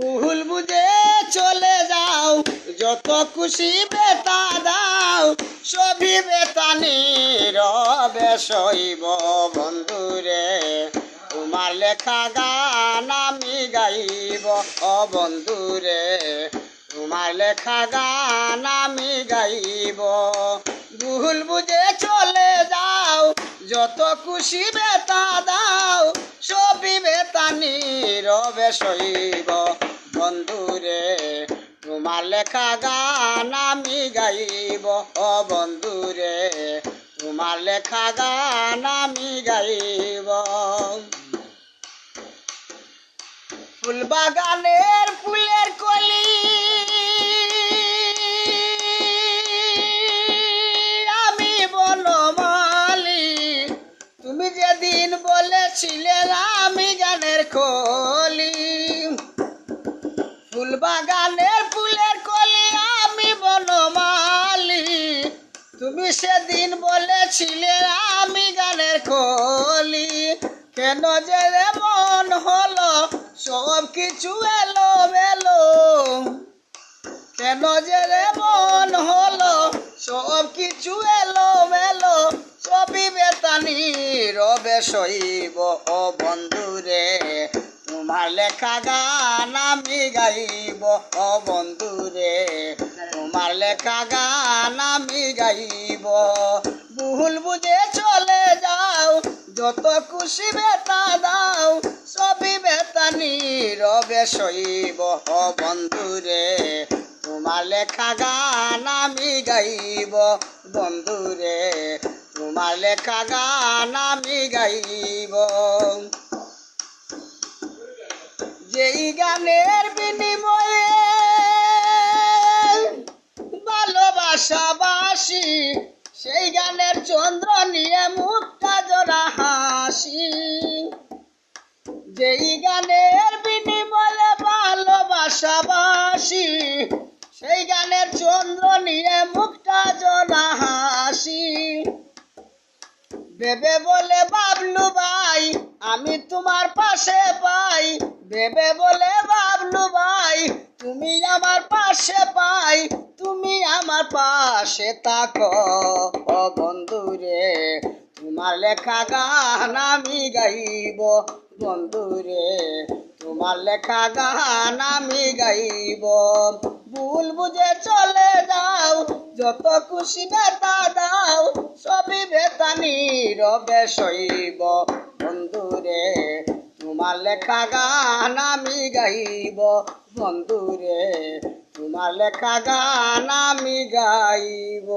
ভুল বুঝে চলে যাও, যত খুশি বেতা দাও, সবই বেতানি রবে শৈব বন্ধুরে। তোমার লেখা গান আমি গাইব, ও বন্ধুরে। তোমার লেখা গান আমি গাইব। ভুল বুঝে চলে যাও, যত খুশি বেতা দাও, সবই বেতানি রবে বন্ধুরে তোমার লেখা গান আমি গাইব। বন্ধুরে তোমার লেখা গান আমি গাইব। ফুল বাগানের ফুলের কলি আমি বনমালি। তুমি যেদিন বলেছিলে আমি গানের কলি সেদিন বলেছিলে আমি গানের কলি। কেন যে মন হলো, সব কিছু এলো মেলো কেন যে মন হলো, সব কিছু এলো মেলো সবই বেতানি রবে শৈব, ও বন্ধুরে তোমার লেখা গান আমি গাইব, ও বন্ধুরে তোমার লেখা গান আমি গাইব। ভুল বুঝে চলে যাও, যত খুশি বেতা দাও, সবই বেতানি রবে শৈব ও বন্ধুরে, তোমার লেখা গান আমি গাইব। বন্ধুরে, তোমার লেখা গান আমি গাইব। যেই গানের বিনিময়ে গানের বিনিময়ে ভালোবাসাবাসি, সেই গানের চন্দ্র নিয়ে মুক্তা জোড়া হাসি। বেবে বলে, বাবলু ভাই, আমি তোমার পাশে পাই। বেবে বলে, বাবলু ভাই, তুমি আমার পাশে পাই, তুমি আমার পাশে থাকো। ও বন্ধুরে তোমার লেখা গান আমি গাইব বন্ধুরে তোমার লেখা গান আমি গাইব। ভুল বুঝে চলে যাও, যত খুশি বেতা দাও, সবই বেতানি রবে শৈব বন্ধুরে, তোমার লেখা গান আমি গাইব। বন্ধুরে, তোমার লেখা গান আমি গাইব।